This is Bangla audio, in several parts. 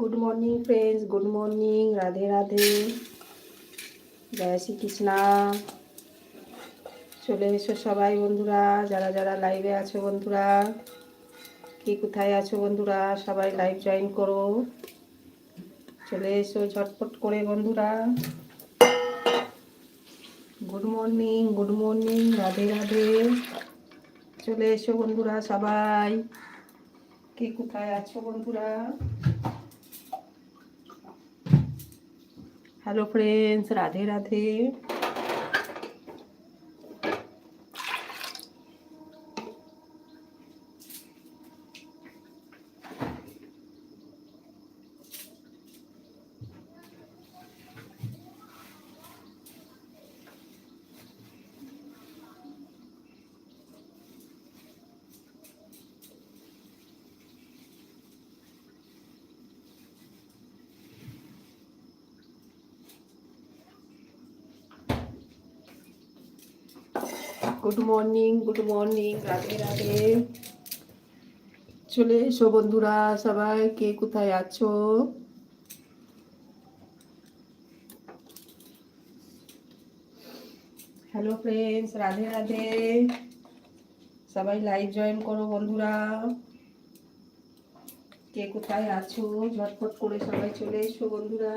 Good morning friends good morning Radhe Radhe জয় শ্রীকৃষ্ণা চলে এসো সবাই, বন্ধুরা। যারা যারা লাইভে আছো, বন্ধুরা। কে কোথায় আছো, বন্ধুরা? সবাই লাইভ জয়েন করো। চলে এসো ঝটপট করে, বন্ধুরা। Good morning good morning Radhe Radhe চলে এসো, বন্ধুরা, সবাই। কে কোথায় আছো, বন্ধুরা? Hello friends Radhe Radhe good morning good morning, Radhe Radhe. চলে এসো বন্ধুরা, সবাই, কে কোথায় আছো? Hello friends Radhe Radhe. সবাই লাইভ জয়েন করো বন্ধুরা। কে কোথায় আছো? ঝটপট করে সবাই চলে এসো বন্ধুরা।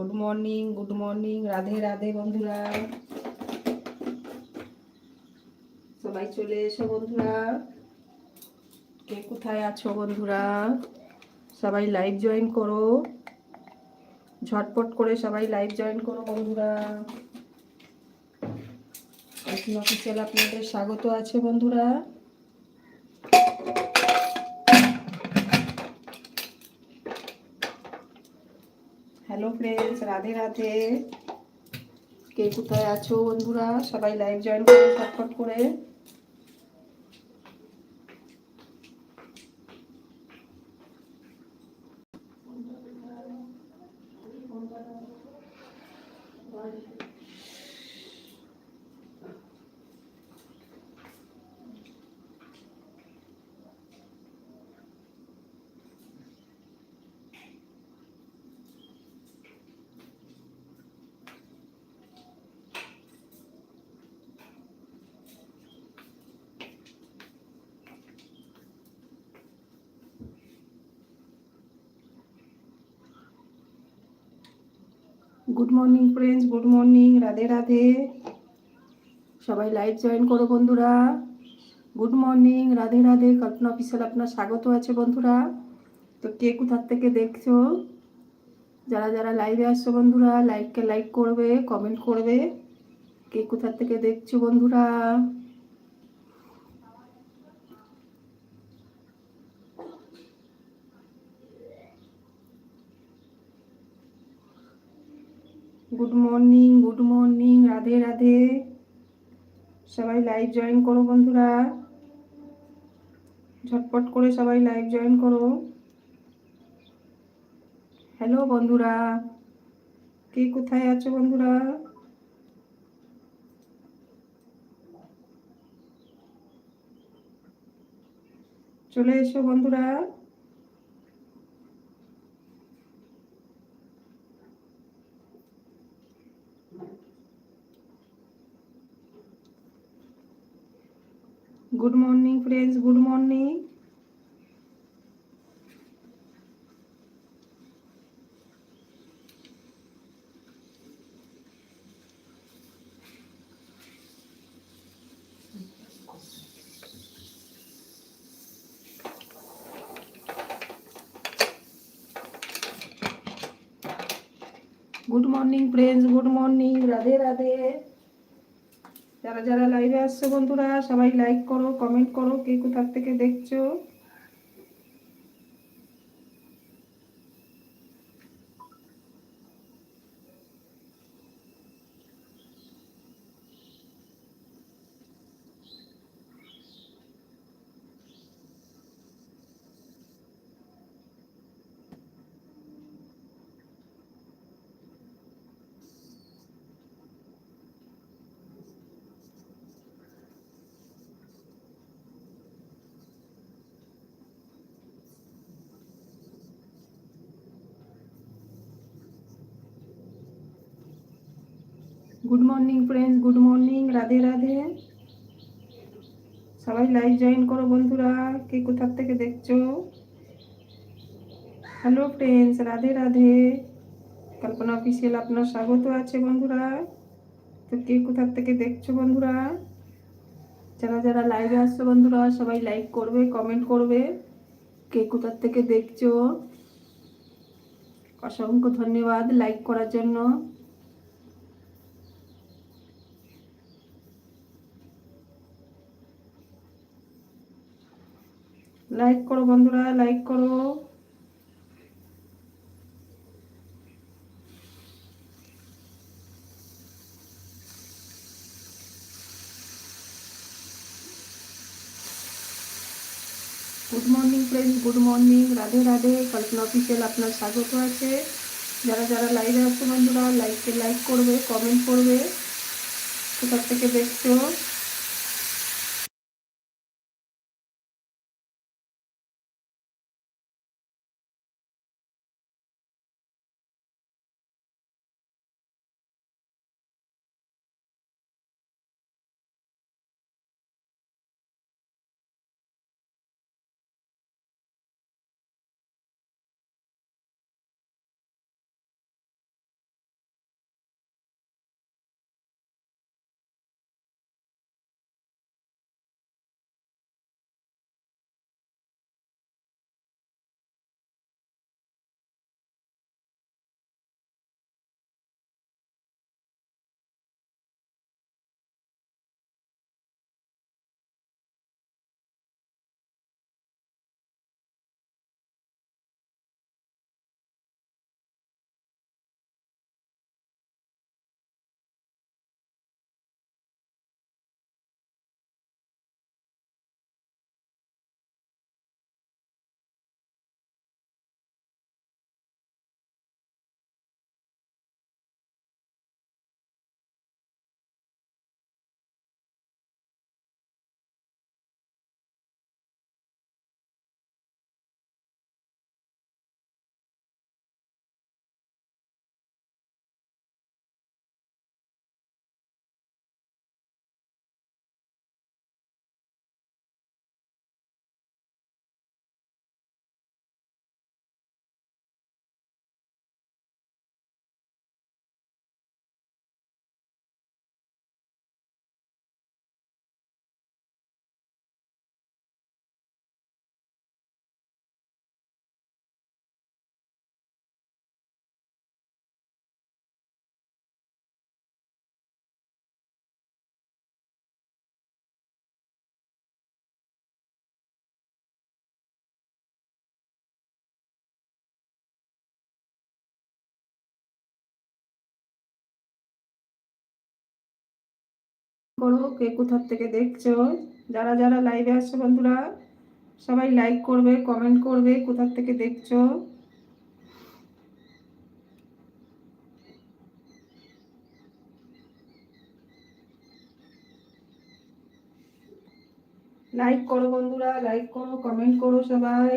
Good morning good morning Radhe Radhe বন্ধুরা। সবাই চলে এসো বন্ধুরা। কে কোথায় আছো বন্ধুরা? সবাই লাইভ জয়েন করো। ঝটপট করে সবাই লাইভ জয়েন করো বন্ধুরা। অফিসিয়াল আপনাদের স্বাগত আছে বন্ধুরা হ্যালো ফ্রেন্ডস রাধে রাধে। কে কোথায় আছো বন্ধুরা? সবাই লাইভ জয়েন করো ফটফট করে। Good morning friends good morning Radhe Radhe সবাই লাইভ জয়েন করো বন্ধুরা। Good morning Radhe Radhe Kalpana official আপনার স্বাগত আছে বন্ধুরা। তো কে কোথার থেকে দেখছ? যারা যারা লাইভে আসছো বন্ধুরা লাইককে লাইক করবে কমেন্ট করবে। কে কোথার থেকে দেখছ বন্ধুরা? Good morning good morning Radhe Radhe সবাই লাইভ জয়েন করো বন্ধুরা। ঝটপট করে সবাই লাইভ জয়েন করো। হ্যালো বন্ধুরা। কে কোথায় আছো বন্ধুরা? চলে এসো বন্ধুরা। Good morning friends good morning good morning friends good morning Radhe Radhe যারা যারা লাইভে আসছে বন্ধুরা সবাই লাইক করো কমেন্ট করো কে কোথার থেকে দেখছ? Good morning friends good morning Radhe Radhe. সবাই লাইভ জয়েন করো বন্ধুরা। কে কোথার থেকে দেখছ? Hello friends Radhe Radhe. Kalpana official আপনার স্বাগত আছে বন্ধুরা। তো কে কোথার থেকে দেখছ বন্ধুরা? যারা যারা লাইভে আসছো বন্ধুরা, সবাই লাইক করবে কমেন্ট করবে। কে কোথার থেকে দেখছ? অসংখ্য ধন্যবাদ লাইক করার জন্য। লাইক করো বন্ধুরা লাইক করো। Good morning friends good morning Radhe Radhe Kalpana official আপনার স্বাগত আছে। যারা যারা লাইভে আসছে বন্ধুরা লাইককে লাইক করবে কমেন্ট করবে। কোথার থেকে দেখছ? করো, কে কোথার থেকে দেখছ? যারা যারা লাইভে আসছো বন্ধুরা, সবাই লাইক করবে কমেন্ট করবে, কোথার থেকে দেখছ? লাইক করো বন্ধুরা লাইক করো কমেন্ট করো সবাই।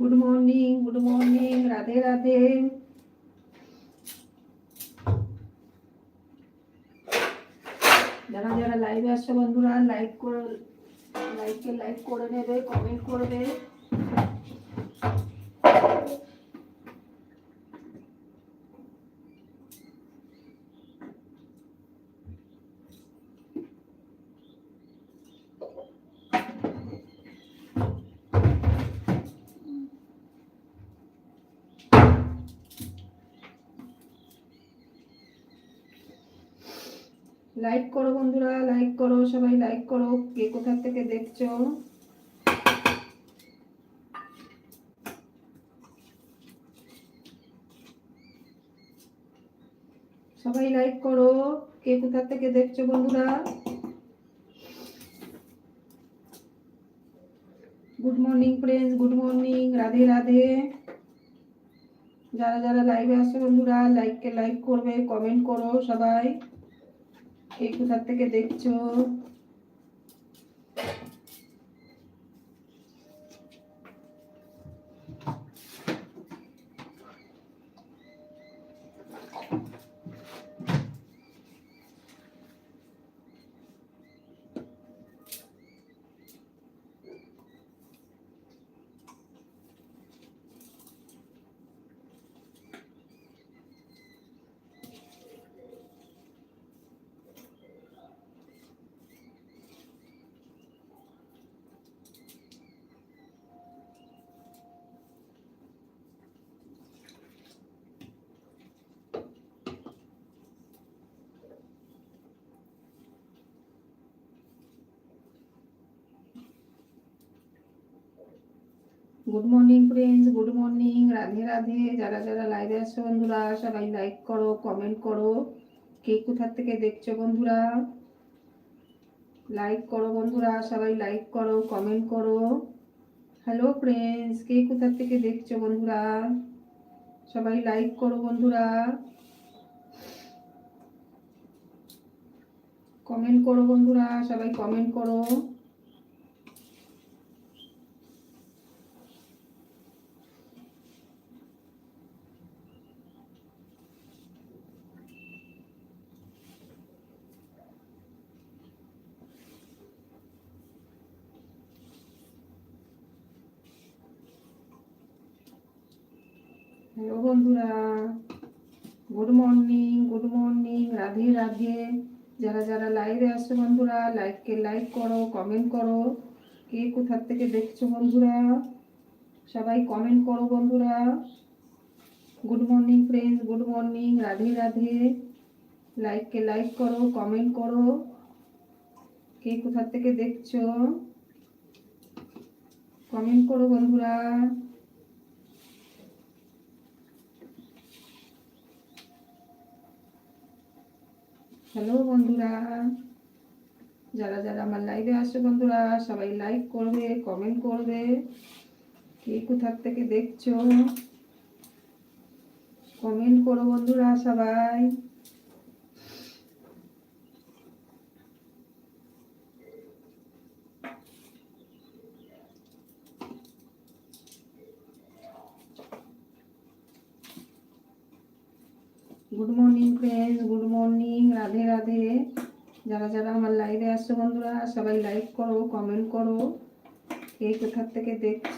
Good morning good morning Radhe Radhe যারা যারা লাইভে আসছে বন্ধুরা লাইক করে লাইককে লাইক করে নেবে কমেন্ট করবে। লাইক করো বন্ধুরা লাইক করো, সবাই লাইক করো। কে কোথা থেকে দেখছ? সবাই লাইক করো। কে কোথা থেকে দেখছ বন্ধুরা? Good morning friends good morning Radhe Radhe. যারা যারা লাইভে আসছে বন্ধুরা লাইককে লাইক করবে কমেন্ট করো সবাই। কে কোথার থেকে দেখছ? Good morning friends good morning Radhe Radhe যারা যারা লাইভে আসছো বন্ধুরা, সবাই লাইক করো কমেন্ট করো। কে কোথার থেকে দেখছ বন্ধুরা? লাইক করো বন্ধুরা, সবাই লাইক করো কমেন্ট করো। হ্যালো ফ্রেন্ডস কে কোথার থেকে দেখছ বন্ধুরা? সবাই লাইক করো বন্ধুরা। কমেন্ট করো বন্ধুরা, সবাই কমেন্ট করো হ্যালো বন্ধুরা good morning good morning Radhe Radhe. যারা যারা লাইভে আসছো বন্ধুরা লাইককে লাইক করো কমেন্ট করো। কে কোথার থেকে দেখছ বন্ধুরা? সবাই কমেন্ট করো বন্ধুরা। Good morning friends good morning Radhe Radhe. লাইককে like করো কমেন্ট করো। কে কোথার থেকে দেখছ? কমেন্ট করো বন্ধুরা। হ্যালো বন্ধুরা, যারা যারা আমার লাইভে আসছে বন্ধুরা, সবাই লাইক করবে কমেন্ট করবে, কে কোথার থেকে দেখছ? কমেন্ট করো বন্ধুরা সবাই। Good morning friends good morning Radhe Radhe যারা যারা আমার লাইভে আসছো বন্ধুরা, সবাই লাইক করো কমেন্ট করো। কে কোথার থেকে দেখছ?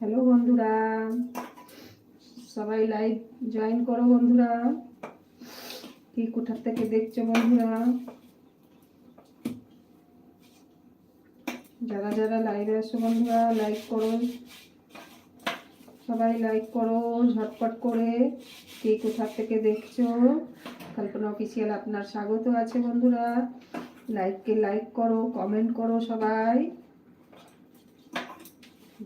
হ্যালো বন্ধুরা। সবাই লাইভ জয়েন করো বন্ধুরা। কি কোথার থেকে দেখছ বন্ধুরা? যারা যারা লাইভে আসো বন্ধুরা লাইক করো। সবাই লাইক করো, ঝটপট করে। কে কোথার থেকে দেখছ? কল্পনা অফিসিয়াল আপনার স্বাগত আছে বন্ধুরা। লাইককে লাইক করো কমেন্ট করো সবাই।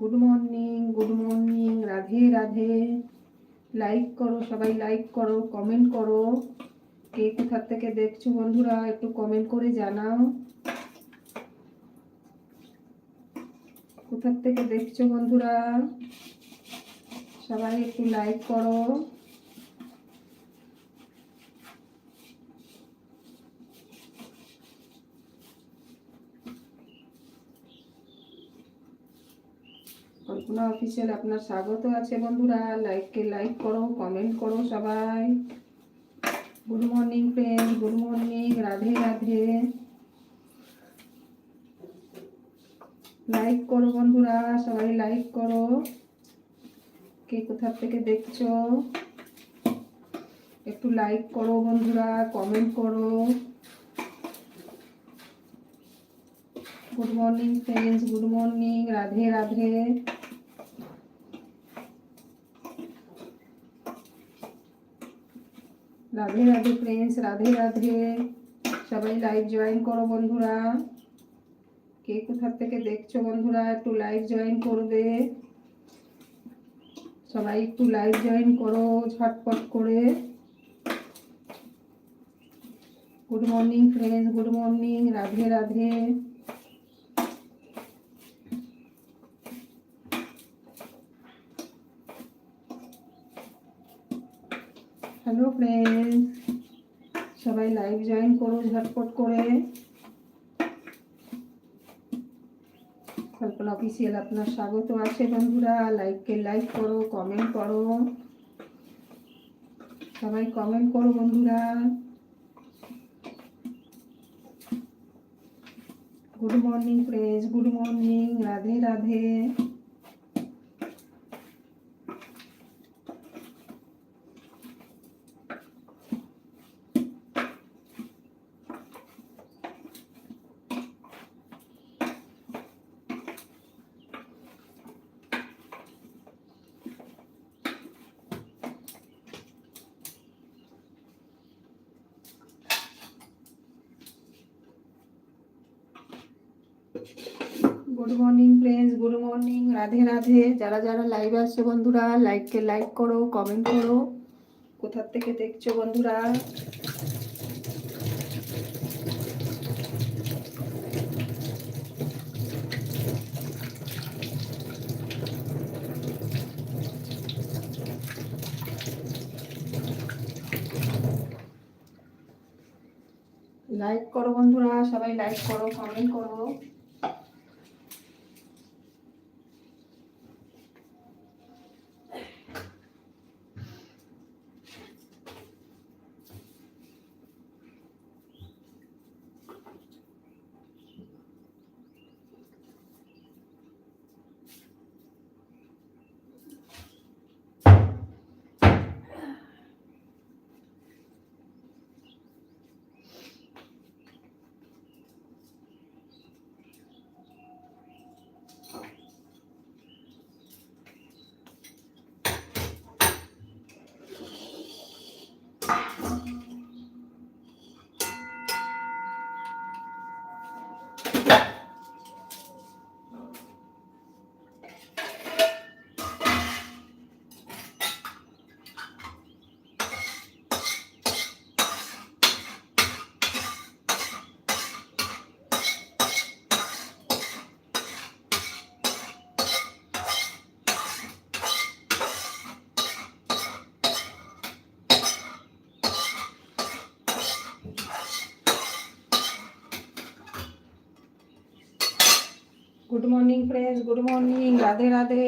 Good morning good morning Radhe Radhe. Like করো, সবাই লাইক করো কমেন্ট করো। কে কোথার থেকে দেখছ বন্ধুরা, একটু কমেন্ট করে জানাও। কোথার থেকে দেখছ বন্ধুরা? সবাই একটু লাইক করো। কল্পনা অফিসিয়াল আপনার স্বাগত আছে বন্ধুরা। লাইককে লাইক করো কমেন্ট করো সবাই। Good morning friend good morning Radhe Radhe like করো বন্ধুরা, সবাই লাইক করো। কে কোথা থেকে দেখছ? একটু লাইক করো বন্ধুরা কমেন্ট করো। Good morning friends good morning Radhe Radhe Radhe Radhe friends Radhe Radhe. সবাই লাইভ জয়েন করো বন্ধুরা। কে কোথার থেকে দেখছ বন্ধুরা, একটু লাইভ জয়েন করবে। সবাই একটু লাইভ জয়েন করো ঝটপট করে। Good morning friends good morning Radhe Radhe. Hello friends সবাই লাইভ জয়েন করো, ঝটপট করে। কল্পনা অফিসিয়াল আপনার স্বাগত আছে বন্ধুরা। লাইককে লাইক করো কমেন্ট করো। সবাই কমেন্ট করো বন্ধুরা। Good morning friends good morning Radhe Radhe. Good morning friends good morning Radhe Radhe. যারা যারা লাইভে আসছে বন্ধুরা লাইককে লাইক করো কমেন্ট করো। কোথার থেকে দেখছ বন্ধুরা? লাইক করো বন্ধুরা, সবাই লাইক করো কমেন্ট করো। Good morning friends good morning Radhe Radhe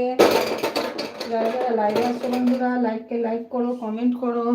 যারা যারা লাইভে আসছো বন্ধুরা লাইককে লাইক করো কমেন্ট করো